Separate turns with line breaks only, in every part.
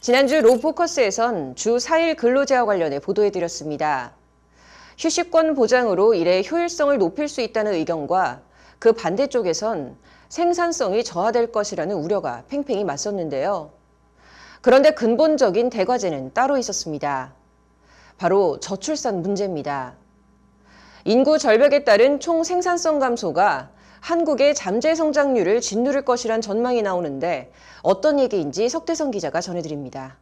지난주 로포커스에선 주 4일 근로제와 관련해 보도해드렸습니다. 휴식권 보장으로 일의 효율성을 높일 수 있다는 의견과 그 반대쪽에선 생산성이 저하될 것이라는 우려가 팽팽히 맞섰는데요. 그런데 근본적인 대과제는 따로 있었습니다. 바로 저출산 문제입니다. 인구 절벽에 따른 총 생산성 감소가 한국의 잠재 성장률을 짓누를 것이란 전망이 나오는데 어떤 얘기인지 석대성 기자가 전해드립니다.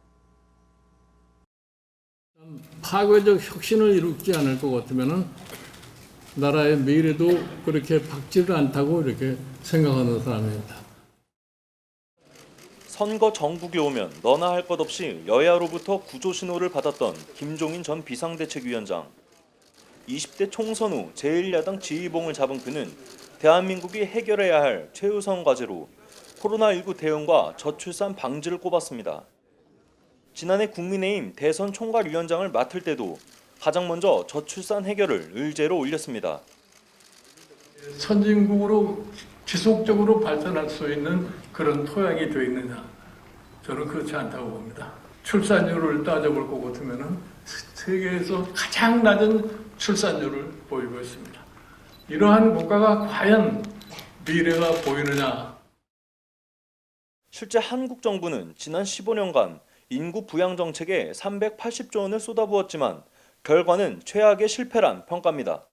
파괴적 혁신을 이루지 않을 것 같으면은 나라의 미래도 그렇게 밝지를 않다고 이렇게 생각하는 사람입니다.
선거 정국이 오면 너나 할 것 없이 여야로부터 구조 신호를 받았던 김종인 전 비상대책위원장. 20대 총선 후 제1야당 지휘봉을 잡은 그는 대한민국이 해결해야 할 최우선 과제로 코로나19 대응과 저출산 방지를 꼽았습니다. 지난해 국민의힘 대선 총괄위원장을 맡을 때도 가장 먼저 저출산 해결을 의제로 올렸습니다.
선진국으로 지속적으로 발전할 수 있는 그런 토양이 되어 있느냐? 저는 그렇지 않다고 봅니다. 출산율을 따져볼 것 같으면은 세계에서 가장 낮은 출산율을 보이고 있습니다. 이러한 국가가 과연 미래가 보이느냐?
실제 한국 정부는 지난 15년간 인구 부양 정책에 380조 원을 쏟아부었지만 결과는 최악의 실패란 평가입니다.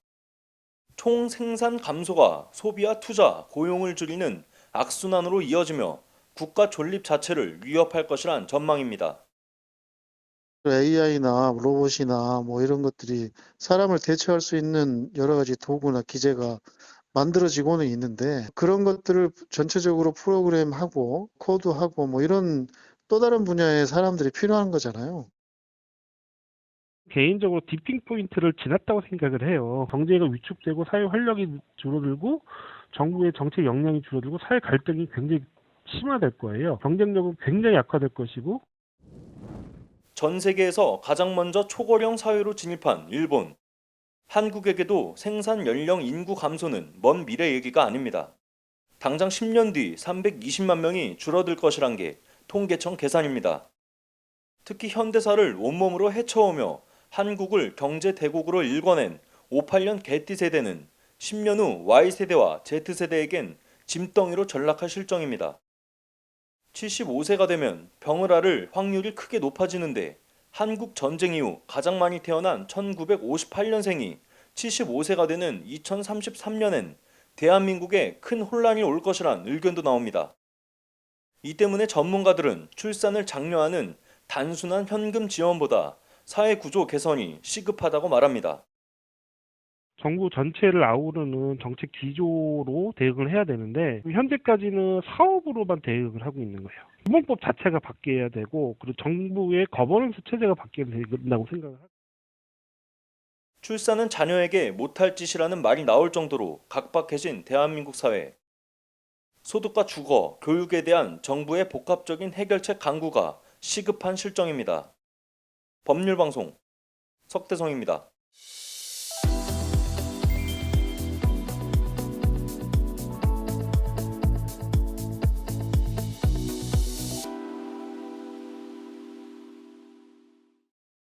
총 생산 감소가 소비와 투자, 고용을 줄이는 악순환으로 이어지며 국가 존립 자체를 위협할 것이란 전망입니다.
AI나 로봇이나 뭐 이런 것들이 사람을 대체할 수 있는 여러 가지 도구나 기재가 만들어지고는 있는데 그런 것들을 전체적으로 프로그램하고 코드하고 뭐 이런 또 다른 분야의 사람들이 필요한 거잖아요.
개인적으로 디핑 포인트를 지났다고 생각을 해요. 경제가 위축되고 사회 활력이 줄어들고 정부의 정책 역량이 줄어들고 사회 갈등이 굉장히 심화될 거예요. 경쟁력은 굉장히 약화될 것이고
전 세계에서 가장 먼저 초고령 사회로 진입한 일본. 한국에게도 생산 연령 인구 감소는 먼 미래 얘기가 아닙니다. 당장 10년 뒤 320만 명이 줄어들 것이란 게 통계청 계산입니다. 특히 현대사를 온몸으로 헤쳐오며 한국을 경제 대국으로 일궈낸 58년 개띠 세대는 10년 후 Y세대와 Z세대에겐 짐덩이로 전락할 실정입니다. 75세가 되면 병을 앓을 확률이 크게 높아지는데 한국 전쟁 이후 가장 많이 태어난 1958년생이 75세가 되는 2033년엔 대한민국에 큰 혼란이 올 것이란 의견도 나옵니다. 이 때문에 전문가들은 출산을 장려하는 단순한 현금 지원보다 사회 구조 개선이 시급하다고 말합니다.
정부 전체를 아우르는 정책 기조로 대응을 해야 되는데 현재까지는 사업으로만 대응을 하고 있는 거예요. 기본법 자체가 바뀌어야 되고 그리고 정부의 거버넌스 체제가 바뀌어야 된다고 생각을 합니다.
출산은 자녀에게 못할 짓이라는 말이 나올 정도로 각박해진 대한민국 사회. 소득과 주거, 교육에 대한 정부의 복합적인 해결책 강구가 시급한 실정입니다. 법률방송 석대성입니다.